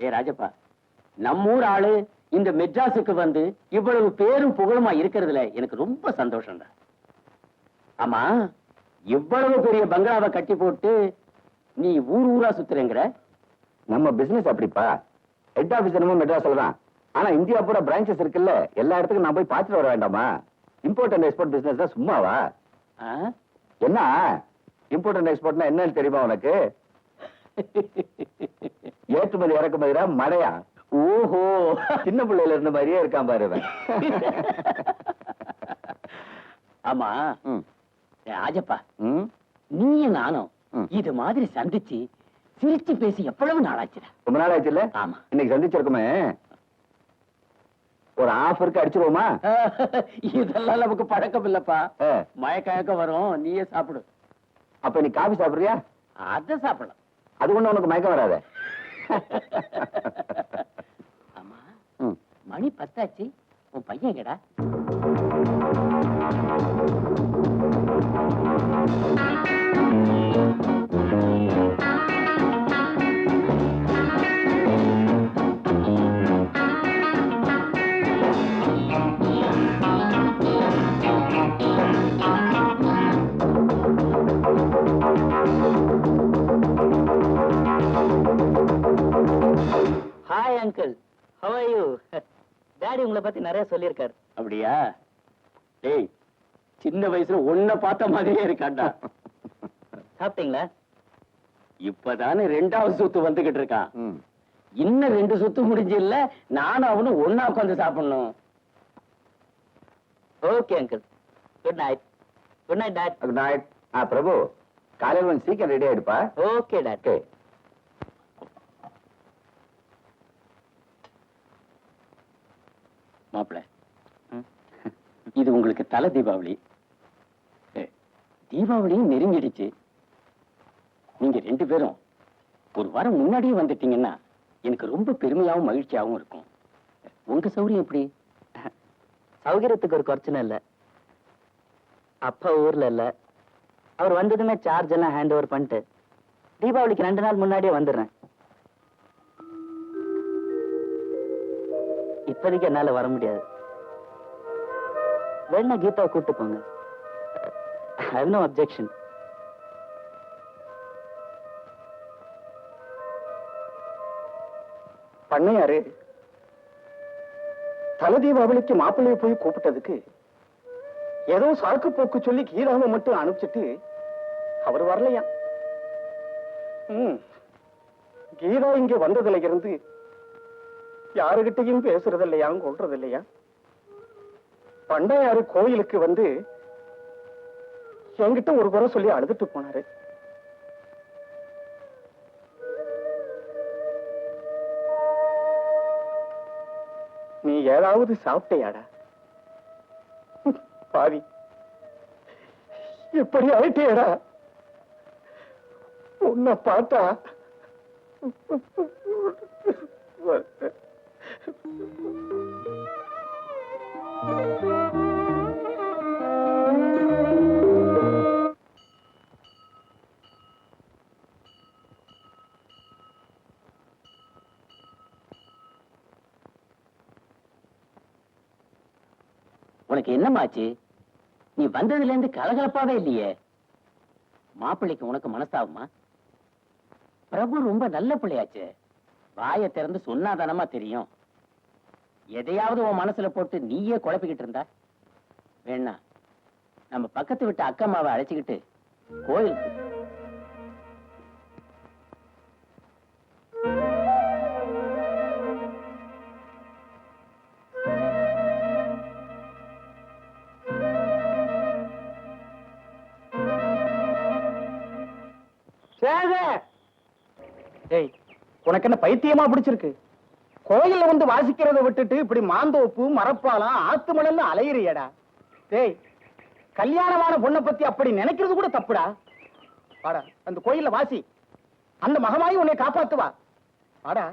ஏ ராஜப்பா நம்ம ஊர் ஆளு இந்த மெட்ராஸுக்கு வந்து இவ்வளவு பேரும் புகழுமா இருக்கிறதுல எனக்கு ரொம்ப சந்தோஷம்டா. ஆமா இவ்வளவு பெரிய பங்களாவை கட்டி போட்டு நீ ஊர் ஊரா சுத்துறேங்கிற? நம்ம பிசினஸ் அப்படிப்பா. ஹெட் ஆபீஸ் என்னமோ மெட்ராஸ்ல தான். ஆனா இந்தியா பூரா பிரான்ச்சஸ் இருக்குல்ல எல்லா இடத்துக்கும் நான் போய் பார்த்துட்டு வர வேண்டாமா? இம்போர்ட் அண்ட் எக்ஸ்போர்ட் பிசினஸ் தான் சும்மாவா? ஆ? என்ன? இம்போர்ட் அண்ட் எக்ஸ்போர்ட்னா என்னன்னு தெரியுமா உனக்கு? ஏற்றுமதி இறக்குமதிரா மழையா? ஓஹோ. சின்ன பிள்ளையில இருந்த மாதிரியே இருக்கான் பாரு. ஆமா. ராஜப்பா? நீயும் நானும். இது மாதிரி சந்திச்சு சிரிச்சு பேசி எவ்வளவு நாளாச்சுடா? ரொம்ப நாள் ஆச்சுல்ல ஆமா. இன்னைக்கு சந்திச்சிருக்குமே. ஒரு ஆஃபருக்கு அடிச்சிருவோமா? இதெல்லாம் நமக்கு பழக்கம் இல்லப்பா. ஆ. மயக்கம் வரும்? நீயே சாப்பிடு. அப்ப நீ காபி சாப்பிடுறியா? அத சாப்பிடலாம். அது ஒண்ணு உனக்கு மயக்கம் வராத. ஆமா. மணி பத்தாச்சு. உன் பையன் கேடா ஹாய் டாடி உங்களை பத்தி நிறைய சொல்லியிருக்காரு. அப்படியா? டேய் சின்ன வயசுல உன்னை பார்த்த மாதிரியே இருக்காண்டா சாப்பிட்டீங்களா? இப்பதானே ரெண்டாவது சுத்து வந்துகிட்டு இருக்கான். ம். இன்னும் ரெண்டு சுத்து முடிஞ்சு இல்ல நானும் அவனும் ஒன்னா உட்காந்து சாப்பிடணும். Okay uncle good night good night dad good night ஆ பிரபு காலையில் கொஞ்சம் சீக்கிரம் ரெடி ஆயிடுப்பா. ஓகே டாட் மாப்பிள. இது உங்களுக்கு தலை தீபாவளி. தீபாவளியும் நெருங்கிடுச்சு. நீங்க ரெண்டு பேரும் ஒரு வாரம் முன்னாடியே வந்துட்டீங்கன்னா எனக்கு ரொம்ப பெருமையாவும் மகிழ்ச்சியாவும் இருக்கும். உங்க சௌரியம் எப்படி? சௌகரியத்துக்கு ஒரு குறைச்சனை இல்ல. அப்பா ஊர்ல இல்ல. அவர் வந்ததுமே சார்ஜ் எல்லாம் ஹேண்ட் ஓவர் பண்ணிட்டு தீபாவளிக்கு ரெண்டு நாள் முன்னாடியே வந்துடுறேன். இப்போதைக்கு என்னால வர முடியாது. வேணா கீதாவை கூப்பிட்டு போங்க ஐ நோ அப்ஜெக்ஷன் பண்ணையாரு தல தீபாவளிக்கு மாப்பிள்ளைய போய் கூப்பிட்டதுக்கு ஏதோ சாக்கு போக்கு சொல்லி கீதாவை மட்டும் அனுப்பிச்சிட்டு அவர் வரலையா? ம். கீதா இங்க வந்ததுல இருந்து யாருகிட்டையும் பேசுறது இல்லையா கொள்றது இல்லையா பண்டையாரு கோயிலுக்கு வந்து என்கிட்ட ஒரு குறை சொல்லி அழுதுட்டு போனாரு. நீ ஏதாவது சாப்பிட்டியாடா? பாவி. இப்படி ஆயிட்டியடா. உன்னை பார்த்தா உனக்கு என்னமாச்சு நீ வந்ததுல இருந்து கலகலப்பாவே இல்லையே. மாப்பிள்ளைக்கு உனக்கு மனசாகுமா பிரபு ரொம்ப நல்ல பிள்ளையாச்சு. வாயை திறந்து சொன்னாதானமா தெரியும். எதையாவது உன் மனசுல போட்டு நீயே குழப்பிக்கிட்டு இருந்தா? வேணா நம்ம பக்கத்து விட்டு அக்கம்மாவை அழைச்சுக்கிட்டு கோயிலுக்கு ஏய் உனக்கு என்ன பைத்தியமா பிடிச்சிருக்கு? கோயில்ல வந்து வாசிக்கிறத விட்டுட்டு இப்படி மாந்தோப்பு மரப்பாலம் ஆத்து மணல்னு அலையிறியடா. டேய் கல்யாணமான பொண்ணை பத்தி அப்படி நினைக்கிறது கூட தப்புடா. வாடா அந்த கோயில்ல வாசி. அந்த மகமாயி உன்னை காப்பாத்துவா. வாடா.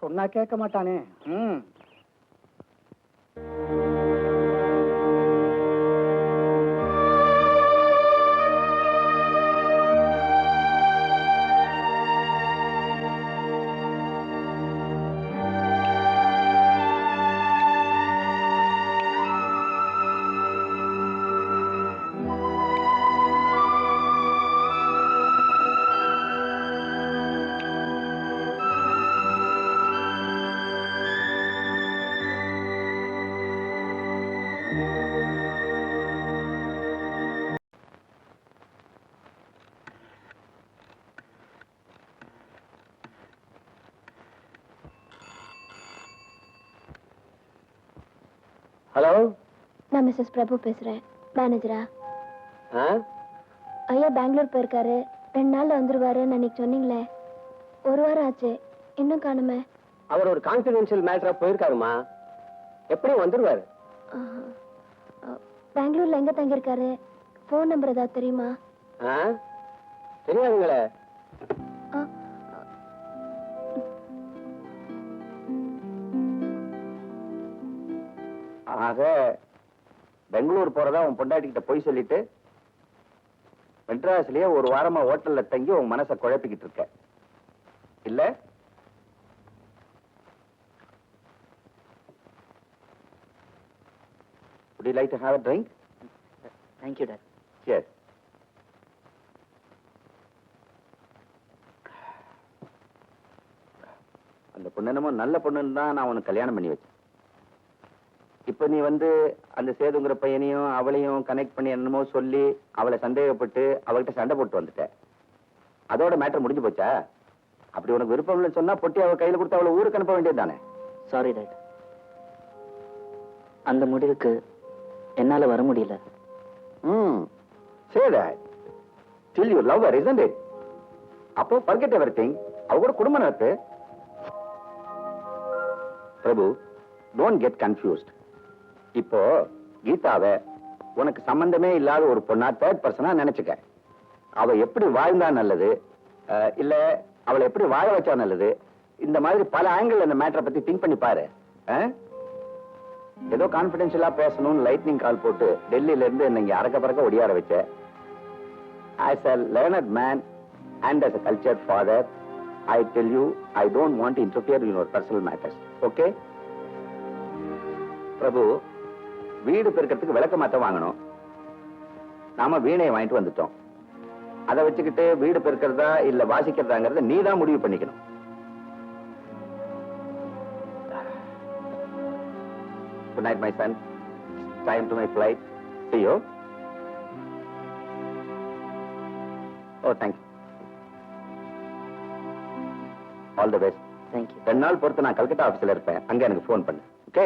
சொன்னா கேட்க மாட்டானே. ம். நான் மிஸ்ஸஸ் பிரபு பேசுறேன். மேனேஜரா? ஐயா பெங்களூர் போயிருக்காரு. ரெண்டு நாள்ல வந்துருவாருன்னு அன்னைக்கு சொன்னீங்களே. ஒரு வாரம் ஆச்சு. இன்னும் காணுமே. அவர் ஒரு கான்பிடென்ஷியல் மேட்டரா போயிருக்காருமா? எப்படியும் வந்துருவாரு. பெங்களூர்ல எங்க தங்கியிருக்காரு? ஃபோன் நம்பர் ஏதாவது தெரியுமா? தெரியாதுங்களே. ஆக பெங்களூர் போறதா உன் பொண்டாட்டிக்கிட்ட போய் சொல்லிட்டு மெட்ராஸ்லயே ஒரு வாரமா ஹோட்டல்ல தங்கி உன் மனசை குழப்பிக்கிட்டு இருக்க இல்ல Would you like to have a drink? Thank you dad Yes. அந்த பொண்ணு என்னமோ நல்ல பொண்ணுன்னு தான் நான் உனக்கு கல்யாணம் பண்ணி வச்சேன் இப்ப நீ வந்து அந்த சேதுங்கிற பையனையும் அவளையும் கனெக்ட் பண்ணி என்னமோ சொல்லி அவளை சந்தேகப்பட்டு அவகிட்ட சண்டை போட்டு வந்துட்ட. அதோட மேட்டர் முடிஞ்சு போச்சா? அப்படி உனக்கு விருப்பம் இல்லைன்னு சொன்னா பொட்டி அவ கையில கொடுத்து அவளை ஊருக்கு அனுப்ப வேண்டியது தானே? சாரி டாட் அந்த முடிவுக்கு என்னால வர முடியல. ம். Say that. Till you love her isn't it அப்போ forget everything. அவ கூட குடும்பம் நடத்து. பிரபு டோன்ட் கெட் கன்ஃபியூஸ்ட் இப்போ கீதாவை உனக்கு சம்பந்தமே இல்லாத ஒரு பொண்ணா தேர்ட் பர்சனா நினைச்சுக்க. அவ எப்படி வாழ்ந்தா நல்லது? இல்ல அவளை எப்படி வாழ வச்சா நல்லது? இந்த மாதிரி பல ஆங்கிள் அந்த மேட்டரை பத்தி திங்க் பண்ணி பாரு. ஏதோ கான்பிடென்ஷியலா பேசணும்னு லைட்னிங் கால் போட்டு டெல்லியில இருந்து என்ன இங்க அறக்க பறக்க ஒடியார வச்ச. As a learned man and as a culture father I tell you I don't want interfere in your personal matters okay Prabhu வீடு பெருக்கிறதுக்கு விளக்க மாத்த வாங்கணும் நாம வீணையை வாங்கிட்டு வந்துட்டோம் அதை வச்சுக்கிட்டு வீடு பெருக்கிறதா இல்ல வாசிக்கிறதாங்கிறத நீ தான் முடிவு பண்ணிக்கணும் night, my son. Time to my flight. See you. Oh, thank you. All the best. Thank you ரெண்டு நாள் பொறுத்து நான் கல்கத்தா ஆபீஸ்ல இருப்பேன் அங்க எனக்கு ஃபோன் பண்ணு ஓகே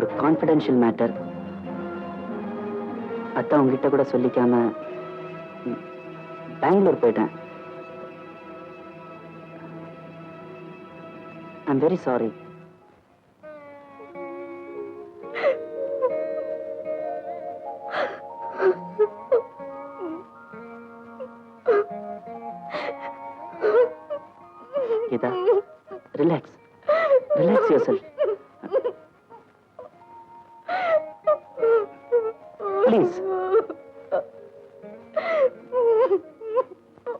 ஒரு கான்ஃபிடென்ஷியல் மேட்டர் அதான் உங்ககிட்ட கூட சொல்லிக்காம பெங்களூர் போயிட்டேன். I'm very sorry Geetha relax relax yourself